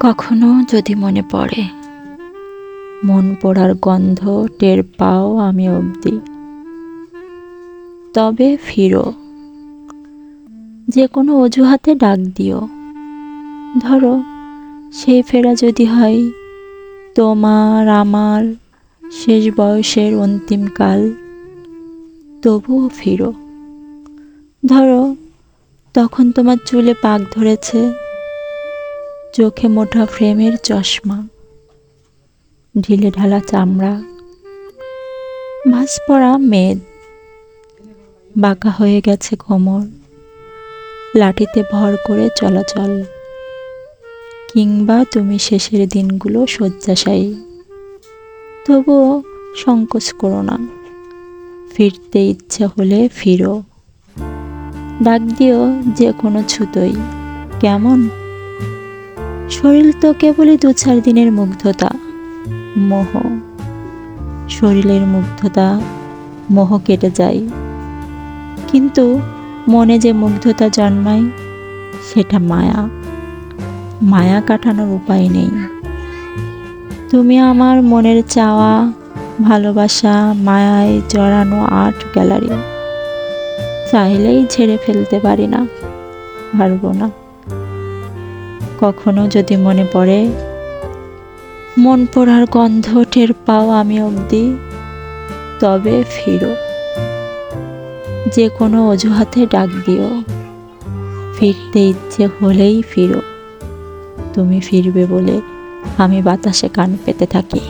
কখনো যদি মনে পড়ে, মন পড়ার গন্ধ টের পাও আমি অবধি। তবে ফিরো। যে কোনো অজুহাতে ডাক দিও। ধরো, সেই ফেরা যদি হয়, তোমার আমার শেষ বয়সের অন্তিমকাল তবুও ফিরো। ধরো, তখন তোমার চুলে পাক ধরেছে চোখে মোটা ফ্রেমের চশমা, ঢিলে ঢালা চামড়া ভাস পড়া মেদ, বাঁকা হয়ে গেছে কোমর, লাঠিতে ভর করে চলাচল। কিংবা তুমি শেষের দিনগুলো শয্যাশায়ী, তবুও সংকোচ করো না। ফিরতে ইচ্ছে হলে ফিরো। ডাক দিও যে কোনো ছুতোই। কেমন? শরীর তো কেবলই দু চার দিনের মুগ্ধতা। মোহ। শরীরের মুগ্ধতা, মোহ কেটে যায়। কিন্তু মনে যে মুগ্ধতা জন্মায়, সেটা মায়া। মায়া কাটানোর উপায় নেই। তুমি আমার মনের চাওয়া, ভালোবাসা, মায়ায় জড়ানো আর্ট গ্যালারি। চাইলেই ছেড়ে ফেলতে পারি না, পারব না। কখনো যদি মনে পড়ে, মন পড়ার গন্ধ টের পাও আমি অবধি, তবে ফিরো। যে কোনো অজুহাতে ডাক দিও। ফিরতে ইচ্ছে হলেই ফিরো। তুমি ফিরবে বলে আমি বাতাসে কান পেতে থাকি।